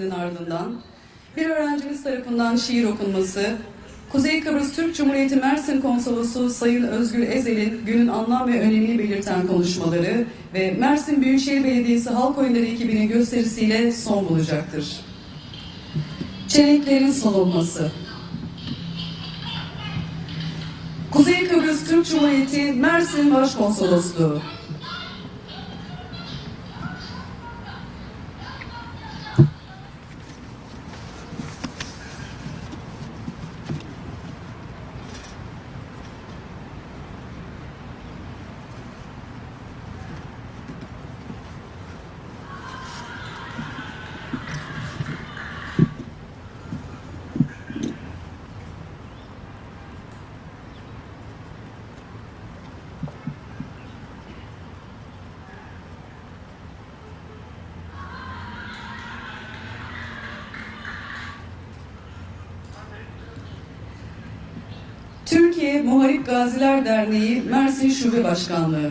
ardından bir öğrencimiz tarafından şiir okunması, Kuzey Kıbrıs Türk Cumhuriyeti Mersin Konsolosu Sayın Özgür Ezel'in günün anlam ve önemini belirten konuşmaları ve Mersin Büyükşehir Belediyesi Halk Oyunları ekibinin gösterisiyle son bulacaktır. Çelenklerin solunması Kuzey Kıbrıs Türk Cumhuriyeti Mersin Başkonsolosluğu Türkiye Muharip Gaziler Derneği Mersin Şube Başkanlığı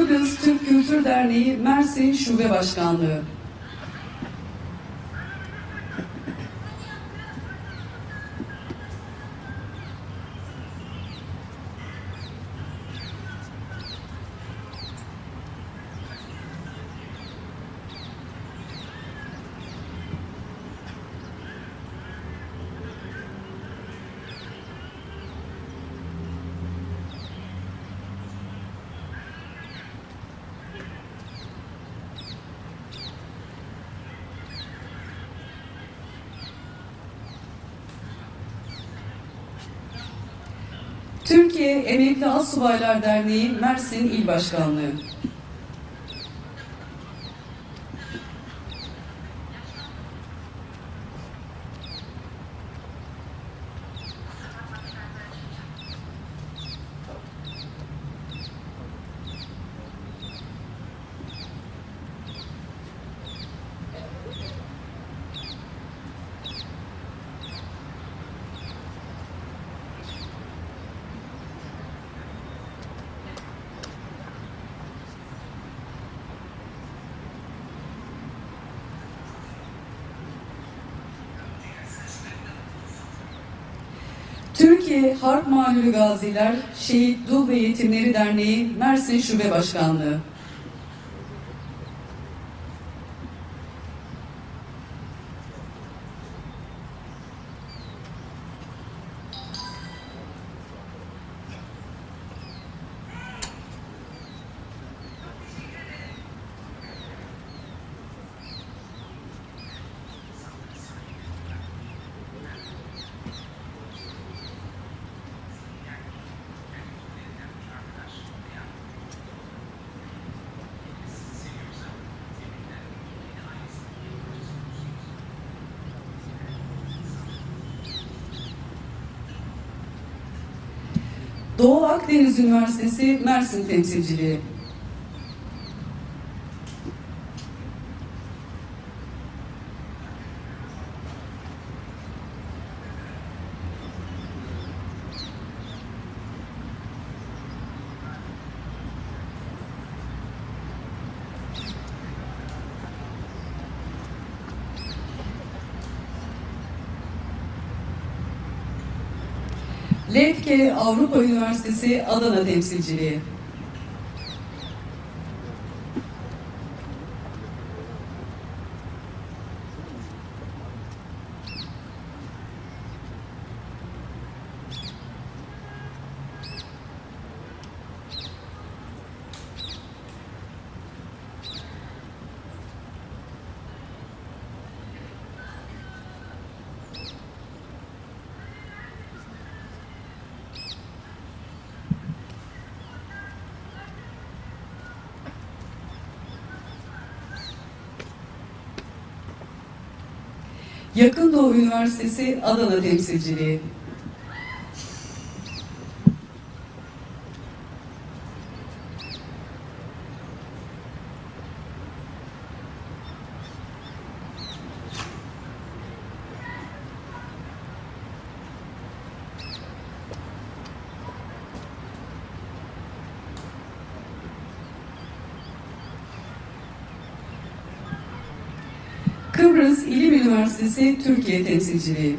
Kıbrıs Türk Kültür Derneği Mersin Şube Başkanlığı Türkiye Emekli Assubaylar Derneği Mersin İl Başkanlığı Türkiye Harp Mağlulü Gaziler Şehit Dul ve Yetimleri Derneği Mersin Şube Başkanlığı Doğu Akdeniz Üniversitesi Mersin Temsilciliği Lefke Avrupa Üniversitesi Adana Temsilciliği Yakın Doğu Üniversitesi Adana Temsilciliği. Kıbrıs İlim Üniversitesi Türkiye Temsilciliği.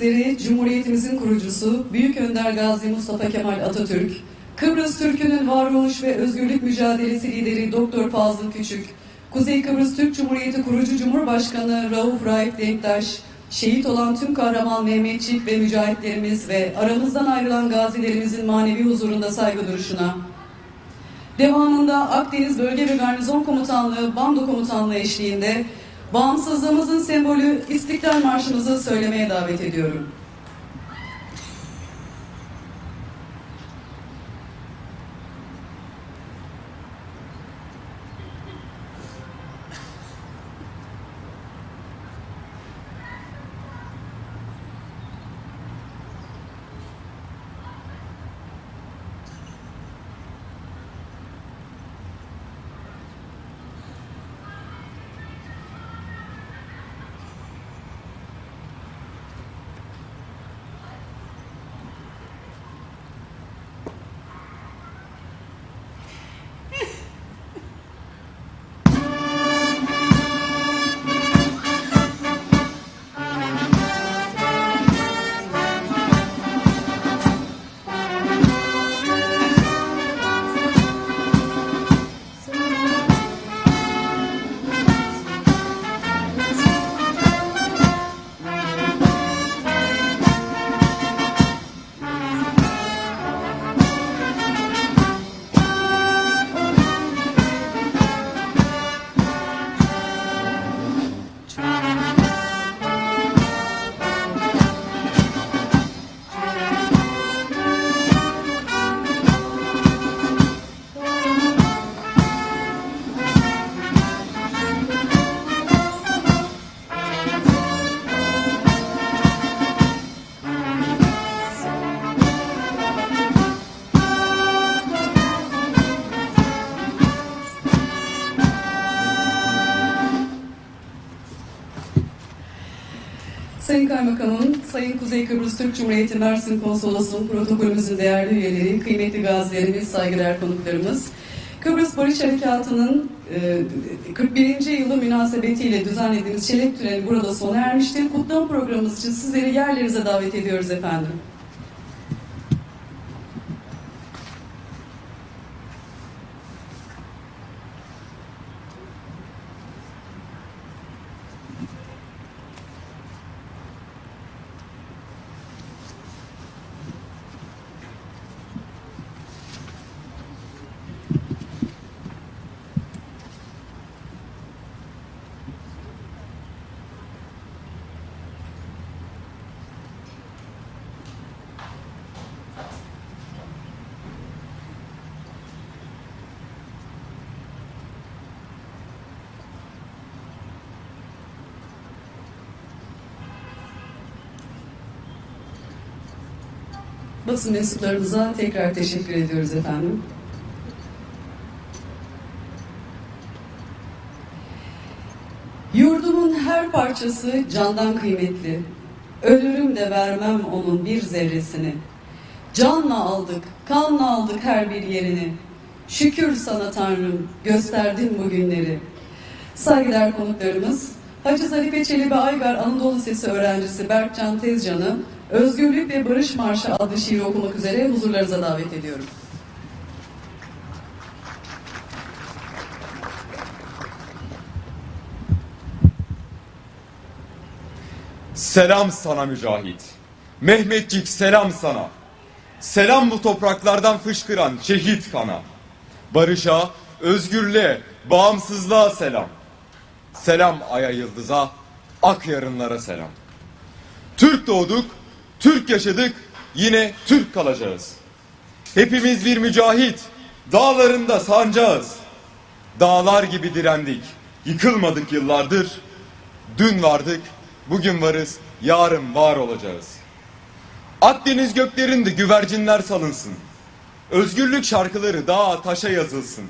Sizleri Cumhuriyetimizin kurucusu Büyük Önder Gazi Mustafa Kemal Atatürk, Kıbrıs Türk'ünün varoluş ve özgürlük mücadelesi lideri Doktor Fazıl Küçük, Kuzey Kıbrıs Türk Cumhuriyeti kurucu Cumhurbaşkanı Rauf Raif Denktaş, şehit olan tüm kahraman Mehmetçik ve mücahitlerimiz ve aramızdan ayrılan gazilerimizin manevi huzurunda saygı duruşuna, Devamında Akdeniz Bölge ve Garnizon Komutanlığı, Bando Komutanlığı eşliğinde bağımsızlığımızın sembolü İstiklal Marşımızı söylemeye davet ediyorum. Kaymakamım, Sayın Kuzey Kıbrıs Türk Cumhuriyeti Mersin Konsolosluğu protokolümüzün değerli üyeleri, kıymetli gazilerimiz, saygıdeğer konuklarımız, Kıbrıs Barış Harekatı'nın e, 41. yılı münasebetiyle düzenlediğimiz çelenk töreni burada sona ermiştir. Kutlama programımız için sizleri yerlerinize davet ediyoruz efendim. Basın mensuplarımıza tekrar teşekkür ediyoruz efendim. Yurdumun her parçası candan kıymetli. Ölürüm de vermem onun bir zerresini. Canla aldık, kanla aldık her bir yerini. Şükür sana Tanrım, gösterdin bu günleri. Saygıdeğer konuklarımız, Hacı Zarife Çelebi Aygar Anadolu Lisesi öğrencisi Berkcan Tezcan'ı Özgürlük ve Barış Marşı adlı şiiri okumak üzere huzurlarınıza davet ediyorum. Selam sana mücahit. Mehmetçik selam sana. Selam bu topraklardan fışkıran şehit kana. Barışa, özgürlüğe, bağımsızlığa selam. Selam aya yıldıza, ak yarınlara selam. Türk doğduk, Türk yaşadık, yine Türk kalacağız. Hepimiz bir mücahit, dağlarında sancağız. Dağlar gibi direndik, yıkılmadık yıllardır. Dün vardık, bugün varız, yarın var olacağız. Akdeniz göklerinde güvercinler salınsın. Özgürlük şarkıları dağa taşa yazılsın.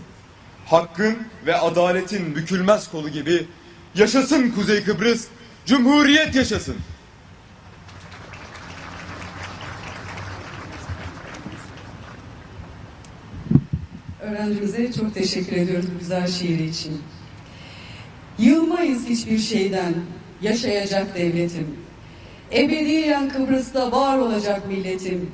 Hakkın ve adaletin bükülmez kolu gibi yaşasın Kuzey Kıbrıs, Cumhuriyet yaşasın. Öğrencimize çok teşekkür ediyoruz bu güzel şiiri için. Yılmayız hiçbir şeyden, yaşayacak devletim. Ebediyen Kıbrıs'ta var olacak milletim.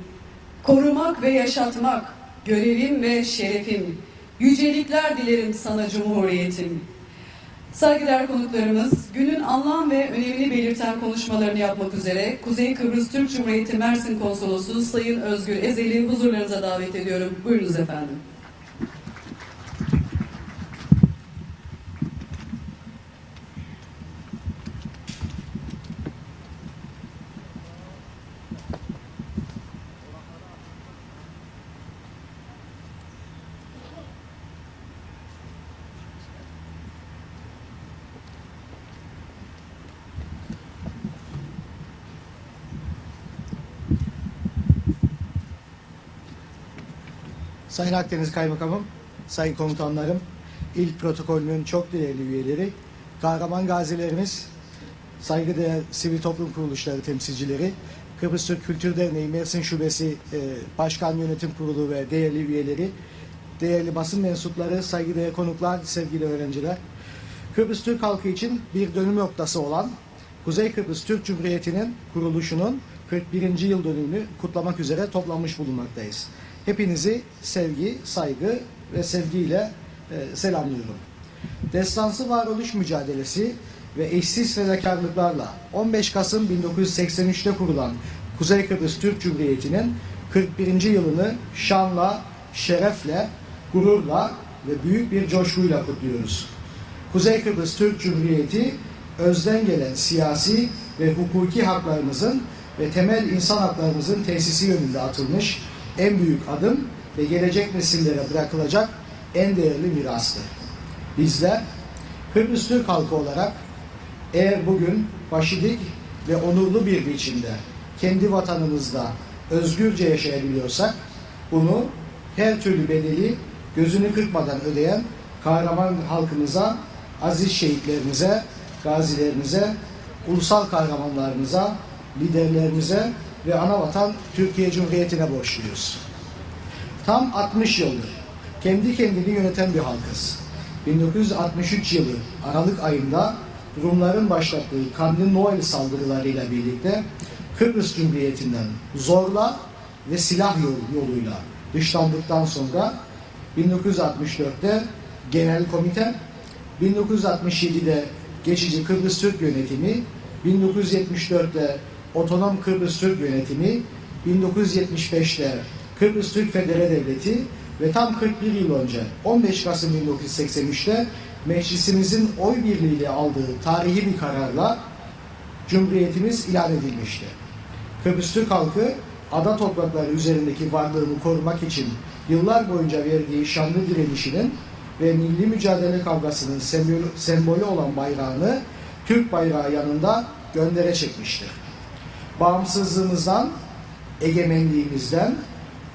Korumak ve yaşatmak, görevim ve şerefim. Yücelikler dilerim sana Cumhuriyetim. Saygıdeğer konuklarımız günün anlam ve önemini belirten konuşmalarını yapmak üzere Kuzey Kıbrıs Türk Cumhuriyeti Mersin Konsolosu Sayın Özgür Ezel'i huzurlarınıza davet ediyorum. Buyurunuz efendim. Sayın Akdeniz Kaymakamım, Sayın Komutanlarım, İl Protokolü'nün çok değerli üyeleri, kahraman gazilerimiz, saygıdeğer sivil toplum kuruluşları temsilcileri, Kıbrıs Türk Kültür Derneği Mersin Şubesi e, Başkan Yönetim Kurulu ve değerli üyeleri, değerli basın mensupları, saygıdeğer konuklar, sevgili öğrenciler. Kıbrıs Türk halkı için bir dönüm noktası olan Kuzey Kıbrıs Türk Cumhuriyeti'nin kuruluşunun 41. yıl dönümünü kutlamak üzere toplanmış bulunmaktayız. Hepinizi sevgi, saygı ve sevgiyle e, selamlıyorum. Destansı varoluş mücadelesi ve eşsiz fedakarlıklarla 15 Kasım 1983'te kurulan Kuzey Kıbrıs Türk Cumhuriyeti'nin 41. yılını şanla, şerefle, gururla ve büyük bir coşkuyla kutluyoruz. Kuzey Kıbrıs Türk Cumhuriyeti özden gelen siyasi ve hukuki haklarımızın ve temel insan haklarımızın tesisi yönünde atılmış en büyük adım ve gelecek nesillere bırakılacak en değerli mirastır. Bizler Kıbrıs Türk halkı olarak eğer bugün başı dik ve onurlu bir biçimde kendi vatanımızda özgürce yaşayabiliyorsak bunu her türlü bedeli gözünü kırpmadan ödeyen kahraman halkımıza, aziz şehitlerimize, gazilerimize, ulusal kahramanlarımıza, liderlerimize ve anavatan Türkiye Cumhuriyeti'ne borçluyuz. Tam 60 yıldır kendi kendini yöneten bir halkız. 1963 yılı Aralık ayında Rumların başlattığı Kandil Noel saldırılarıyla birlikte Kıbrıs Cumhuriyeti'nden zorla ve silah yol- yoluyla dışlandıktan sonra 1964'te Genel Komite, 1967'de Geçici Kıbrıs Türk Yönetimi, 1974'te Otonom Kıbrıs Türk Yönetimi, 1975'te Kıbrıs Türk Federe Devleti ve tam 41 yıl önce 15 Kasım 1983'te meclisimizin oy birliğiyle aldığı tarihi bir kararla Cumhuriyetimiz ilan edilmişti. Kıbrıs Türk halkı ada toprakları üzerindeki varlığını korumak için yıllar boyunca verdiği şanlı direnişinin ve milli mücadele kavgasının sembolü, sembolü olan bayrağını Türk bayrağı yanında göndere çekmiştir. Bağımsızlığımızdan, egemenliğimizden,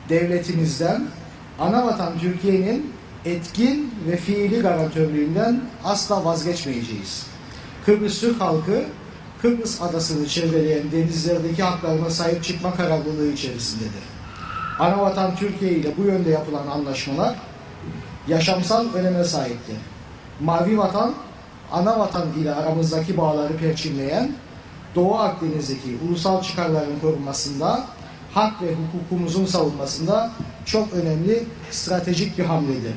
devletimizden, anavatan Türkiye'nin etkin ve fiili garantörlüğünden asla vazgeçmeyeceğiz. Kıbrıs Türk halkı Kıbrıs adasını çevreleyen denizlerdeki haklarına sahip çıkma kararlılığı içerisindedir. Anavatan Türkiye ile bu yönde yapılan anlaşmalar yaşamsal öneme sahiptir. Mavi vatan, ana vatan ile aramızdaki bağları perçinleyen, Doğu Akdeniz'deki ulusal çıkarların korunmasında, hak ve hukukumuzun savunmasında çok önemli stratejik bir hamledir.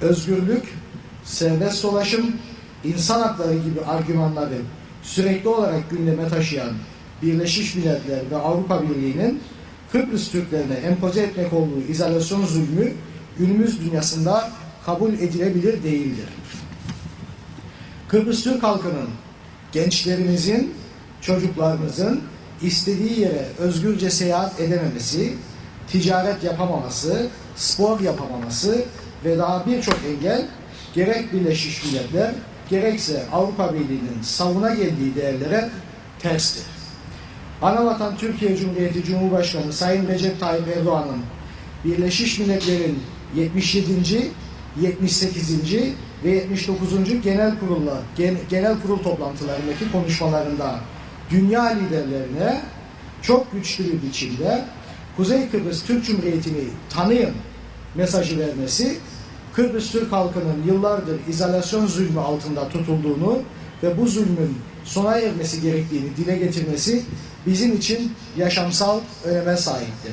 Özgürlük, serbest dolaşım, insan hakları gibi argümanları sürekli olarak gündeme taşıyan Birleşmiş Milletler ve Avrupa Birliği'nin Kıbrıs Türklerine empoze etmek olduğu izolasyon zulmü günümüz dünyasında kabul edilebilir değildir. Kıbrıs Türk halkının, gençlerimizin, çocuklarımızın istediği yere özgürce seyahat edememesi, ticaret yapamaması, spor yapamaması ve daha birçok engel gerek Birleşmiş Milletler gerekse Avrupa Birliği'nin savuna geldiği değerlere terstir. Anavatan Türkiye Cumhuriyeti Cumhurbaşkanı Sayın Recep Tayyip Erdoğan'ın Birleşmiş Milletler'in 77. 78. ve 79. genel kurullar gen- genel kurul toplantılarındaki konuşmalarında dünya liderlerine çok güçlü bir biçimde Kuzey Kıbrıs Türk Cumhuriyeti'ni tanıyın mesajı vermesi Kıbrıs Türk halkının yıllardır izolasyon zulmü altında tutulduğunu ve bu zulmün sona ermesi gerektiğini dile getirmesi bizim için yaşamsal öneme sahiptir.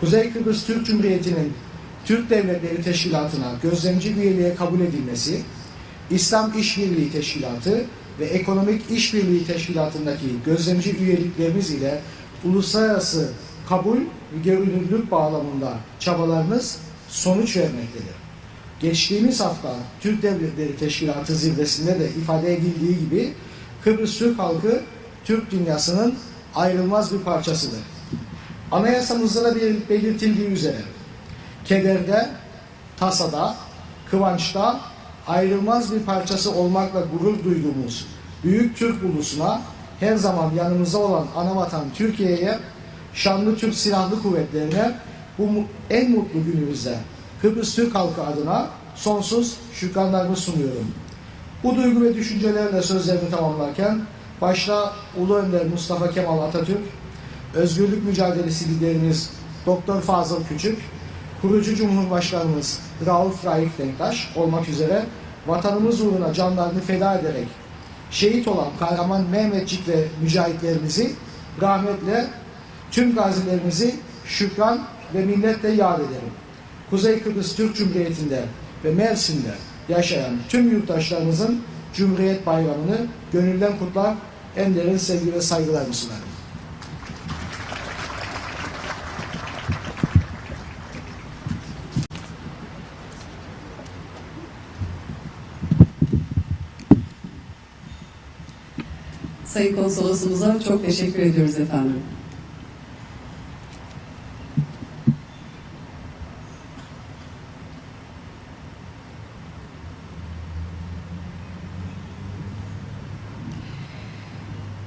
Kuzey Kıbrıs Türk Cumhuriyeti'nin Türk Devletleri Teşkilatı'na gözlemci üyeliğe kabul edilmesi, İslam İşbirliği Teşkilatı ve Ekonomik İşbirliği Teşkilatı'ndaki gözlemci üyeliklerimiz ile uluslararası kabul ve görünürlük bağlamında çabalarımız sonuç vermektedir. Geçtiğimiz hafta Türk Devletleri Teşkilatı zirvesinde de ifade edildiği gibi Kıbrıs Türk halkı Türk dünyasının ayrılmaz bir parçasıdır. Anayasamızda da belirtildiği üzere kederde, tasada, kıvançta ayrılmaz bir parçası olmakla gurur duyduğumuz büyük Türk ulusuna her zaman yanımızda olan anavatan Türkiye'ye, şanlı Türk Silahlı Kuvvetlerine bu en mutlu günümüzde Kıbrıs Türk halkı adına sonsuz şükranlarımı sunuyorum. Bu duygu ve düşüncelerle sözlerimi tamamlarken başta Ulu Önder Mustafa Kemal Atatürk, özgürlük mücadelesi liderimiz Doktor Fazıl Küçük, kurucu Cumhurbaşkanımız Rauf Raif Denktaş olmak üzere vatanımız uğruna canlarını feda ederek şehit olan kahraman Mehmetçik ve mücahitlerimizi rahmetle tüm gazilerimizi şükran ve minnetle yad ederim. Kuzey Kıbrıs Türk Cumhuriyeti'nde ve Mersin'de yaşayan tüm yurttaşlarımızın Cumhuriyet Bayramı'nı gönülden kutlar, en derin sevgi ve saygılarımı sunarım. Sayın Konsolosumuza çok teşekkür ediyoruz efendim.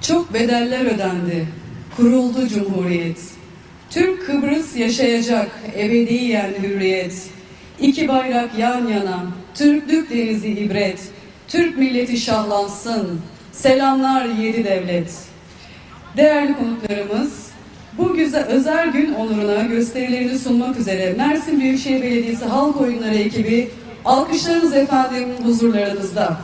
Çok bedeller ödendi. Kuruldu Cumhuriyet. Türk Kıbrıs yaşayacak ebediyen hürriyet. İki bayrak yan yana, Türklük denizi ibret. Türk milleti şahlansın. Selamlar yedi devlet. Değerli konuklarımız, bu güzel özel gün onuruna gösterilerini sunmak üzere Mersin Büyükşehir Belediyesi Halk Oyunları ekibi alkışlarınız efendim huzurlarınızda.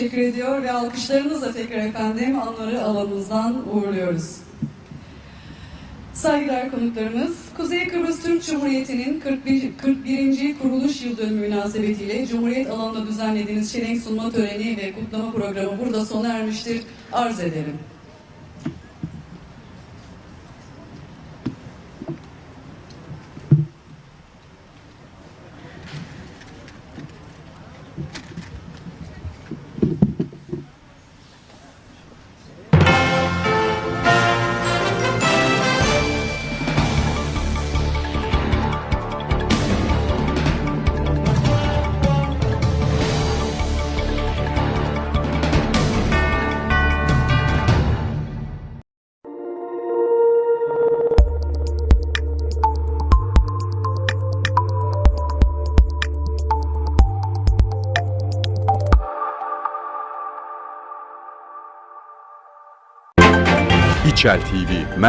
Teşekkür ediyor ve alkışlarınızla tekrar efendim onları alanımızdan uğurluyoruz. Saygılar konuklarımız, Kuzey Kıbrıs Türk Cumhuriyeti'nin 41. 41. kuruluş yıl dönümü münasebetiyle Cumhuriyet alanında düzenlediğiniz çelenk sunma töreni ve kutlama programı burada sona ermiştir. Arz ederim. İçel TV